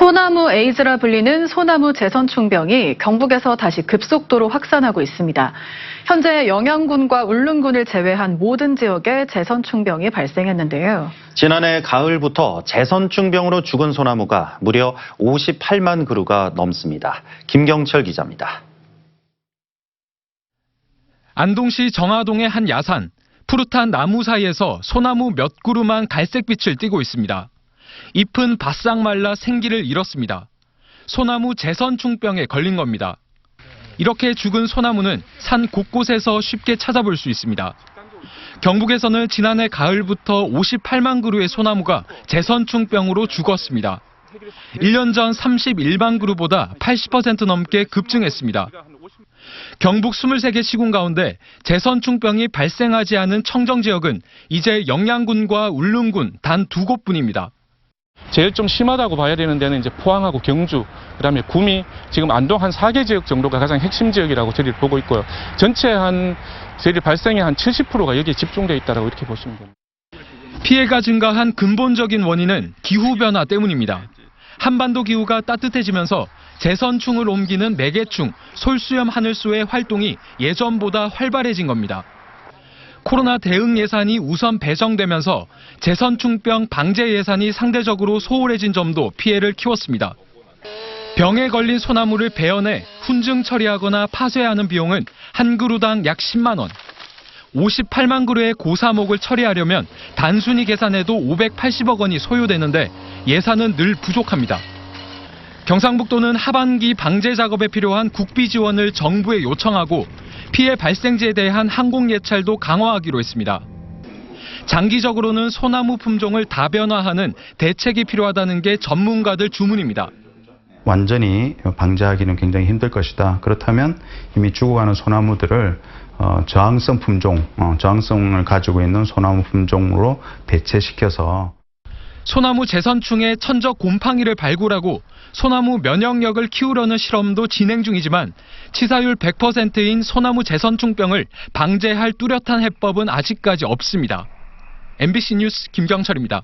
소나무 에이즈라 불리는 소나무 재선충병이 경북에서 다시 급속도로 확산하고 있습니다. 현재 영양군과 울릉군을 제외한 모든 지역에 재선충병이 발생했는데요. 지난해 가을부터 재선충병으로 죽은 소나무가 무려 58만 그루가 넘습니다. 김경철 기자입니다. 안동시 정화동의 한 야산, 푸릇한 나무 사이에서 소나무 몇 그루만 갈색빛을 띠고 있습니다. 잎은 바싹 말라 생기를 잃었습니다. 소나무 재선충병에 걸린 겁니다. 이렇게 죽은 소나무는 산 곳곳에서 쉽게 찾아볼 수 있습니다. 경북에서는 지난해 가을부터 58만 그루의 소나무가 재선충병으로 죽었습니다. 1년 전 31만 그루보다 80% 넘게 급증했습니다. 경북 23개 시군 가운데 재선충병이 발생하지 않은 청정 지역은 이제 영양군과 울릉군 단 두 곳뿐입니다. 제일 좀 심하다고 봐야 되는 데는 이제 포항하고 경주, 그 다음에 구미, 지금 안동 한 4개 지역 정도가 가장 핵심 지역이라고 저희를 보고 있고요. 전체 한 저희들 발생의 한 70%가 여기에 집중되어 있다라고 이렇게 보시면 됩니다. 피해가 증가한 근본적인 원인은 기후변화 때문입니다. 한반도 기후가 따뜻해지면서 재선충을 옮기는 매개충, 솔수염 하늘소의 활동이 예전보다 활발해진 겁니다. 코로나 대응 예산이 우선 배정되면서 재선충병 방제 예산이 상대적으로 소홀해진 점도 피해를 키웠습니다. 병에 걸린 소나무를 베어내 훈증 처리하거나 파쇄하는 비용은 한 그루당 약 10만 원. 58만 그루의 고사목을 처리하려면 단순히 계산해도 580억 원이 소요되는데 예산은 늘 부족합니다. 경상북도는 하반기 방제 작업에 필요한 국비 지원을 정부에 요청하고 피해 발생지에 대한 항공 예찰도 강화하기로 했습니다. 장기적으로는 소나무 품종을 다변화하는 대책이 필요하다는 게 전문가들 주문입니다. 완전히 방제하기는 굉장히 힘들 것이다. 그렇다면 이미 죽어가는 소나무들을 어, 저항성 품종, 어, 저항성을 가지고 있는 소나무 품종으로 대체시켜서 소나무 재선충의 천적 곰팡이를 발굴하고 소나무 면역력을 키우려는 실험도 진행 중이지만 치사율 100%인 소나무 재선충병을 방제할 뚜렷한 해법은 아직까지 없습니다. MBC 뉴스 김경철입니다.